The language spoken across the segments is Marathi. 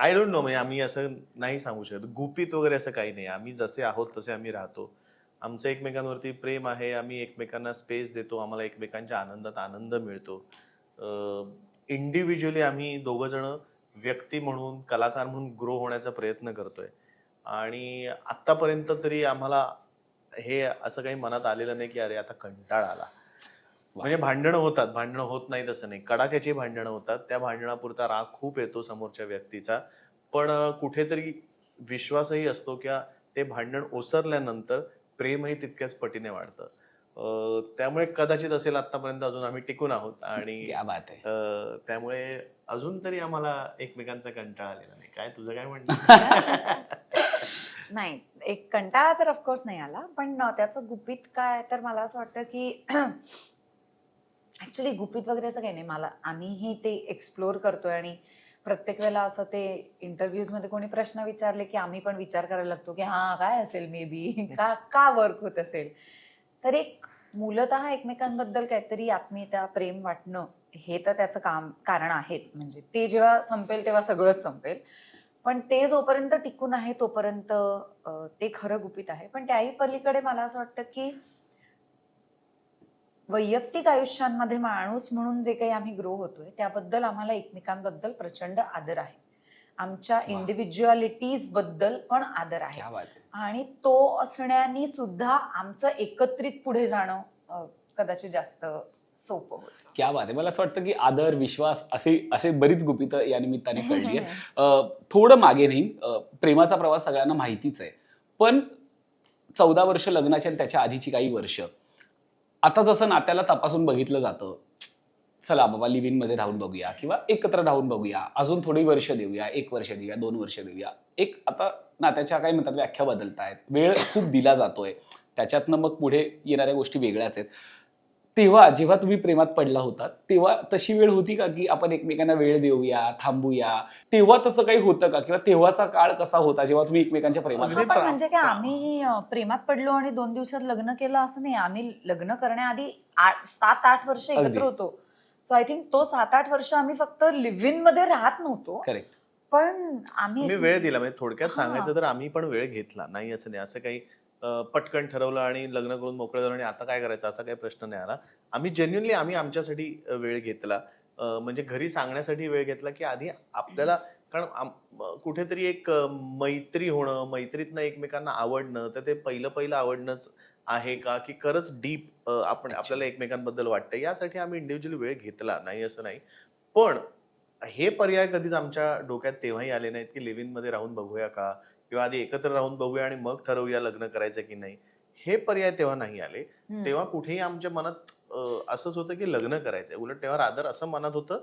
आय डोंट नो म्हणजे आम्ही असं नाही सांगू शकत. गुपित वगैरे असं काही नाही. आम्ही जसे आहोत तसे आम्ही राहतो. आमचं एकमेकांवरती प्रेम आहे. आम्ही एकमेकांना स्पेस देतो. आम्हाला एकमेकांच्या आनंदात आनंद मिळतो. इंडिव्हिज्युअली आम्ही दोघं जण व्यक्ती म्हणून कलाकार म्हणून ग्रो होण्याचा प्रयत्न करतोय. आणि आत्तापर्यंत तरी आम्हाला हे असं काही मनात आलेलं नाही की अरे आता कंटाळा आला. म्हणजे भांडणं होतात भांडणं होत नाही तसं नाही. कडाक्याची भांडणं होतात त्या भांडणापुरता राग खूप येतो समोरच्या व्यक्तीचा. पण कुठेतरी विश्वासही असतो की ते भांडण ओसरल्यानंतर प्रेमही तितक्याच पटीने वाढतं. त्यामुळे कदाचित असेल आतापर्यंत अजून आम्ही टिकून आहोत आणि त्यामुळे अजून तरी आम्हाला एकमेकांचा कंटाळा आलेला नाही. काय तुझं काय म्हणणं? नाही एक कंटाळा तर ऑफकोर्स नाही आला पण त्याचं गुपित काय तर मला असं वाटतं की ऍक्च्युली गुपित वगैरे असं काही नाही. मला आम्हीही ते एक्सप्लोअर करतोय आणि प्रत्येक वेळेला असं ते इंटरव्ह्यूजमध्ये कोणी प्रश्न विचारले की आम्ही पण विचार करायला लागतो की हा काय असेल मे बी? का का वर्क होत असेल? तर एक मूलतः एकमेकांबद्दल काहीतरी आत्मीयता प्रेम वाटणं हे तर त्याचं काम कारण आहेच. म्हणजे ते जेव्हा संपेल तेव्हा सगळंच संपेल. पण ते जोपर्यंत टिकून आहे तोपर्यंत ते खरं गुपित आहे. पण त्याही पलीकडे मला असं वाटतं की वैयक्तिक आयुष्यांमध्ये माणूस म्हणून जे काही आम्ही ग्रो होतोय त्याबद्दल आम्हाला एकमेकांबद्दल प्रचंड आदर आहे. आमच्या इंडिव्हिज्युअलिटीजबद्दल पण आदर आहे. क्या बात आहे. आणि तो असण्याने सुद्धा आमचं एकत्रित पुढे जाणं कदाचित जास्त सोपं होतं. क्या बात आहे. मला असं वाटतं की आदर विश्वास असे असे बरीच गुपित या निमित्ताने कळली आहे थोडं मागे नाही प्रेमाचा प्रवास सगळ्यांना माहितीच आहे. पण चौदा वर्ष लग्नाची आणि त्याच्या आधीची काही वर्ष आता जसं नात्याला तपासून बघितलं जातं चला बाबा लिव्हमध्ये राहून बघूया किंवा एकत्र राहून बघूया अजून थोडी वर्ष देऊया एक वर्ष देऊया दोन वर्ष देऊया. एक आता नात्याच्या काय म्हणतात व्याख्या बदलतायत वेळ खूप दिला जातोय त्याच्यातनं मग पुढे येणाऱ्या गोष्टी वेगळ्याच आहेत. तेव्हा जेव्हा तुम्ही प्रेमात पडला होता तेव्हा तशी वेळ होती का की आपण एकमेकांना वेळ देऊया थांबूया? तेव्हा तसं काही होतं का? किंवा तेव्हाचा काळ कसा होता जेव्हा तुम्ही एकमेकांच्या प्रेमात हा, पण म्हणजे काय आम्ही प्रेमात पडलो आणि दोन दिवसात लग्न केलं असं नाही. आम्ही लग्न करण्याआधी आठ सात आठ वर्ष. एकत्र होतो. सो आय थिंक तो सात आठ वर्ष आम्ही फक्त लिव्ह इनमध्ये राहत नव्हतो. करेक्ट पण आम्ही मी वेळ दिला म्हणजे थोडक्यात. सांगायचं तर आम्ही पण वेळ घेतला. नाही असं नाही. असं काही पटकन ठरवलं आणि लग्न करून मोकळं झालं आणि आता काय करायचं असा काही प्रश्न नाही आला. आम्ही जेन्युनली आम्ही आमच्यासाठी वेळ घेतला. म्हणजे घरी सांगण्यासाठी वेळ घेतला की आधी आपल्याला कारण कुठेतरी एक मैत्री होणं मैत्रीतनं एकमेकांना आवडणं तर ते पहिलं पहिलं आवडणंच आहे का? की खरंच डीप आपण आपल्याला एकमेकांबद्दल वाटतं यासाठी आम्ही इंडिव्हिज्युअली वेळ घेतला. नाही असं नाही. पण हे पर्याय कधीच आमच्या डोक्यात तेव्हाही आले नाहीत की लिव्हिंगमध्ये राहून बघूया का? किंवा आधी एकत्र राहून बघूया आणि मग ठरवूया लग्न करायचं की नाही. हे पर्याय तेव्हा नाही आले. तेव्हा कुठेही आमच्या मनात असंच होतं की लग्न करायचंय. उलट तेव्हा रादर असं मनात होतं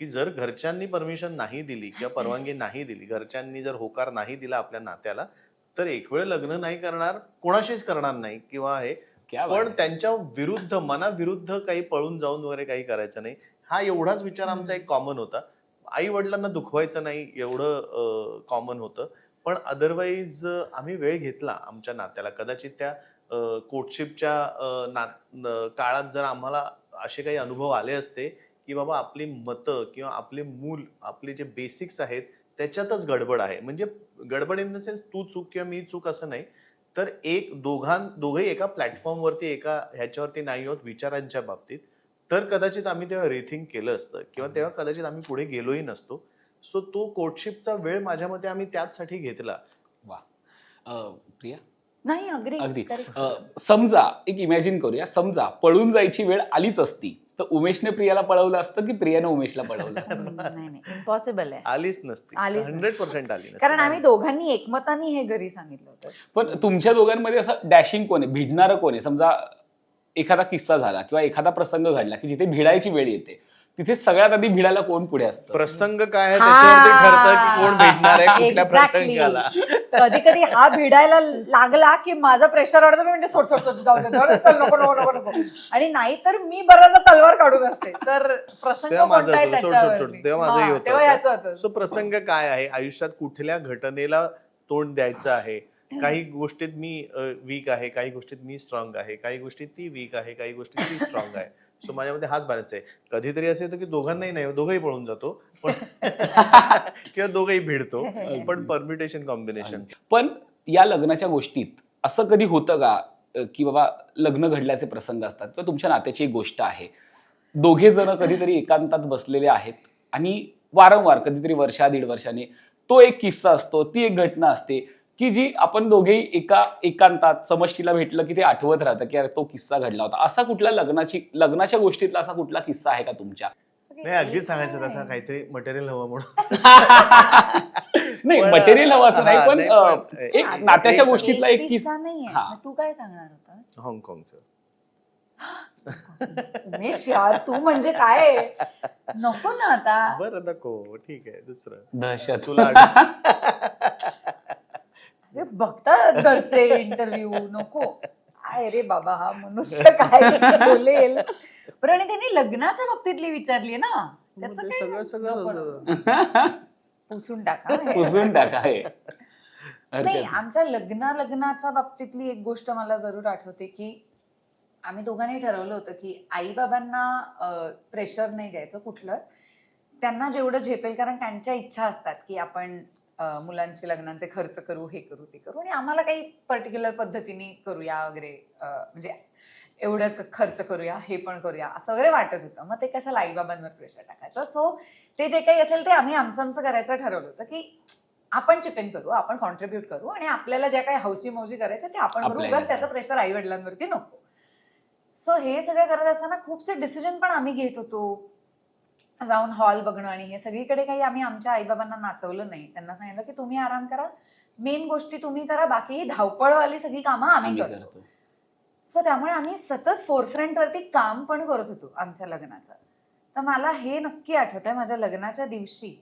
की जर घरच्यांनी परमिशन नाही दिली किंवा परवानगी नाही दिली घरच्यांनी जर होकार नाही दिला आपल्या नात्याला तर एक वेळ लग्न नाही करणार कोणाशीच करणार नाही किंवा हे पण. त्यांच्या विरुद्ध मनाविरुद्ध काही पळून जाऊन वगैरे काही करायचं नाही. हा एवढाच विचार आमचा एक कॉमन होता. आई वडिलांना दुखवायचं नाही एवढं कॉमन होतं. पण अदरवाईज आम्ही वेळ घेतला आमच्या नात्याला. कदाचित त्या कोटशिपच्या ना काळात जर आम्हाला असे काही अनुभव आले असते की बाबा आपली मतं किंवा आपले मूल आपले जे बेसिक्स आहेत त्याच्यातच गडबड आहे. म्हणजे गडबड इन द सेन्स तू चूक किंवा मी चूक असं नाही. तर एक दोघां दोघंही एका प्लॅटफॉर्मवरती एका ह्याच्यावरती नाही होत विचारांच्या बाबतीत. तर कदाचित आम्ही तेव्हा रिथिंक केलं असतं किंवा तेव्हा कदाचित आम्ही पुढे गेलोही नसतो. सो तो कोर्टशिपचा वेळ माझ्या मते आम्ही त्याचसाठी घेतला. वा. अ, प्रिया? नाही अग्री अगदी. अ, समजा एक इमॅजिन करूया. समजा पळून जायची वेळ आलीच असती तर उमेशने प्रियाला पळवलं असतं की प्रियाने उमेशला पळवलं असतं? नाही नाही. इम्पॉसिबल आहे. आलीच नसती. आलीच नसती. हंड्रेड पर्सेंट आली नसती. कारण आम्ही दोघांनी एकमताने हे घरी सांगितलं होतं. पण तुमच्या दोघांमध्ये असं डॅशिंग कोण आहे? भिडणारं कोण आहे? समजा एखादा किस्सा झाला किंवा एखादा प्रसंग घडला की जिथे भिडायची वेळ येते. तिथे सगळ्यात आधी भिडायला कोण पुढे असतं प्रसंग काय आहे. त्याच्यावरती ठरतं की कोण भेटणार आहे कुठल्या Exactly. प्रसंगाला कधी कधी हा भिडायला लागला की माझं प्रेशर वाढतं मी म्हणजे सोड सोड सोड जाऊ दे, जाऊ दे, चल नको नको नको नको आणि नाही तर मी बऱ्याचदा तलवार काढून असते तर प्रसंग तेव्हा माझं कोणता आहे होतं, सोड, सोड, सोड. त्याच्यावरती. तेव्हा माझंही हा, होतं तेव्हा असं. याचं होतं सो प्रसंग काय आहे आयुष्यात कुठल्या घटनेला तोंड द्यायचं आहे काही गोष्टीत मी वीक आहे काही गोष्टीत मी स्ट्रॉंग आहे काही गोष्टीत ती वीक आहे काही गोष्टीत ती स्ट्रॉंग आहे सो माझ्यामध्ये हाच बॅलन्स आहे. कधीतरी असं येतं की दोघांनाही नाही दोघंही पळून जातो पण किंवा दोघंही भिडतो पण परम्युटेशन कॉम्बिनेशन पण या लग्नाच्या गोष्टीत असं कधी होतं का की बाबा लग्न घडल्याचे प्रसंग असतात? किंवा तुमच्या नात्याची एक गोष्ट आहे. दोघे जण कधीतरी एकांतात बसलेले आहेत आणि वारंवार कधीतरी वर्षा दीड वर्षाने तो एक किस्सा असतो ती एक घटना असते. की जी आपण दोघेही एका एकांतात समष्टीला भेटलं की ते आठवत राहतं की अरे तो किस्सा घडला होता. असा कुठला लग्नाची लग्नाच्या गोष्टीतला असा कुठला किस्सा आहे का तुमच्या? नाही अगदीच सांगायचं आता काहीतरी मटेरियल हवं म्हणून. नाही मटेरियल हवं असं नाही पण नाही, एक नात्याच्या गोष्टीतला एक किस्सा हा. मग तू काय सांगणार होतास? हाँगकाँगचं. उमेश यार तू म्हणजे काय नको ना आता. बरं नको. ठीक आहे दुसरं. दहशत. तुला अरे बघता घरचे इंटरव्ह्यू नको. काय रे बाबा हा मनुष्य काय बोलेल? बरं आणि त्यांनी लग्नाच्या बाबतीतली विचारली ना? त्याचं काय सगळं सगळं. पुसून टाका. पुसून टाका हे. नाही हरकत आमच्या लग्ना लग्नाच्या बाबतीतली एक गोष्ट मला जरूर आठवते की आम्ही दोघांनी ठरवलं होतं की आई बाबांना प्रेशर नाही द्यायचं कुठलंच. त्यांना जेवढं झेपेल कारण त्यांच्या इच्छा असतात की आपण मुलांचे लग्नांचे खर्च करू हे करू ते करू. आणि आम्हाला काही पर्टिक्युलर पद्धतीने करूया वगैरे म्हणजे एवढं खर्च करूया हे पण करूया असं वगैरे वाटत होतं. मग ते कशाला आईबाबांवर प्रेशर टाकायचं? सो ते जे काही असेल ते आम्ही आमचं आमचं करायचं ठरवलं होतं की आपण चिपेन करू आपण कॉन्ट्रीब्युट करू आणि आपल्याला ज्या काही हौशी मौजी करायच्या ते आपण करू. उगाच. त्याचं प्रेशर आई वडिलांवरती नको. सो हे सगळं करत असताना खूपसे डिसिजन पण आम्ही घेत होतो. जाऊन हॉल बघणं आणि हे सगळीकडे काही आम्ही आमच्या आईबाबांना नाचवलं नाही. त्यांना सांगितलं की तुम्ही आराम करा. मेन गोष्टी तुम्ही करा बाकी ही धावपळवाली सगळी कामं आम्ही करतो. सो त्यामुळे आम्ही सतत फोरफ्रंट वरती काम पण करत होतो आमच्या लग्नाचं. तर मला हे नक्की आठवतंय माझ्या लग्नाच्या दिवशी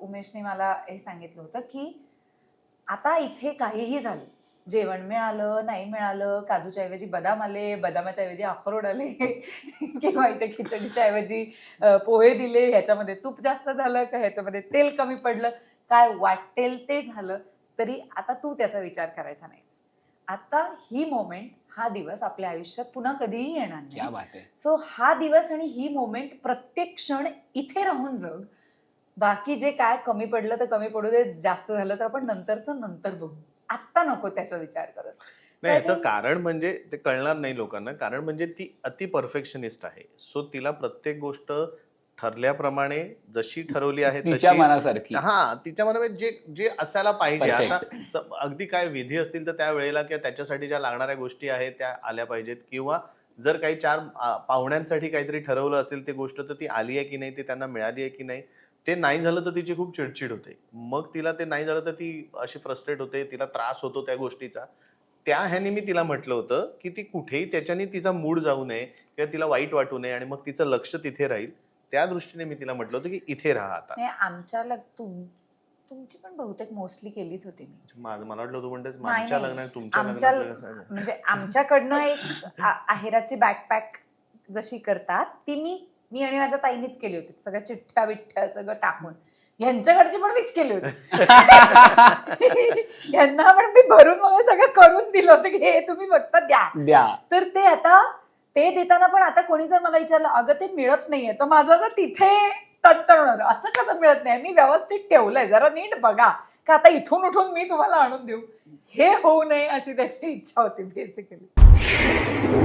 उमेशने मला हे सांगितलं होतं की आता इथे काहीही झालं जेवण मिळालं नाही मिळालं काजूच्या ऐवजी बदाम आले बदामाच्या ऐवजी अक्रोड आले किंवा इथे खिचडीच्या ऐवजी पोहे दिले ह्याच्यामध्ये तूप जास्त झालं का ह्याच्यामध्ये तेल कमी पडलं? काय वाटेल ते झालं तरी आता तू त्याचा विचार करायचा नाहीस. आता ही मोमेंट हा दिवस आपल्या आयुष्यात पुन्हा कधीही येणार नाही. सो हा दिवस आणि ही मोमेंट प्रत्येक क्षण इथे राहून जग. बाकी जे काय कमी पडलं तर कमी पडू दे जास्त झालं तर आपण नंतरचं नंतर बघू. नको त्याचा विचार करस नाही याचं कारण म्हणजे ते कळणार नाही लोकांना. कारण म्हणजे ती अति परफेक्शनिस्ट आहे. सो तिला प्रत्येक गोष्ट ठरल्याप्रमाणे जशी ठरवली आहे तिच्या मनासारखी. हा तिच्या मनामध्ये जे जे असायला पाहिजे. आता अगदी काय विधी असतील तर त्या वेळेला किंवा त्याच्यासाठी ज्या लागणाऱ्या गोष्टी आहेत त्या आल्या पाहिजेत. किंवा जर काही चार पाहुण्यांसाठी काहीतरी ठरवलं असेल ती गोष्ट तर ती आली आहे की नाही ती त्यांना मिळाली आहे की नाही? ते नाही झालं तर तिची खूप चिडचिड होते. मग तिला ते नाही झालं तर ती अशी फ्रस्ट्रेट होते तिला त्रास होतो त्या गोष्टीचा. त्या ह्याने मी तिला म्हटलं होतं की ती कुठेही त्याच्याने तिचा मूड जाऊ नये किंवा तिला वाईट वाटू नये आणि मग तिचं लक्ष तिथे राहील. त्या दृष्टीने मी तिला म्हटलं होतं की इथे राहा आता. आमच्या तुमची पण बहुतेक मोस्टली केलीच होती मी. मला वाटलं तू म्हणतेस आमच्या. लग्नात तुमच्या? म्हणजे आमच्याकडनं एक आहेराची बॅकपॅक जशी करतात ती मी मी आणि माझ्या ताईनीच केली होती. सगळ्या चिठ्ठ्या बिठ्ठ्या सगळं टाकून. यांच्याकडची पण मीच केली होती. यांना पण मी भरून वगैरे सगळं करून दिलं होतं की हे तुम्ही फक्त द्या. द्या. तर ते आता ते देताना पण आता कोणी जर मला विचारलं अगं ते मिळत नाहीये. तर माझं तर तिथे तटतळणार असं कसं मिळत नाही? मी व्यवस्थित ठेवलंय. जरा नीट बघा. का आता इथून उठून मी तुम्हाला आणून देऊ? हे होऊ नये अशी त्याची इच्छा होती बेसिकली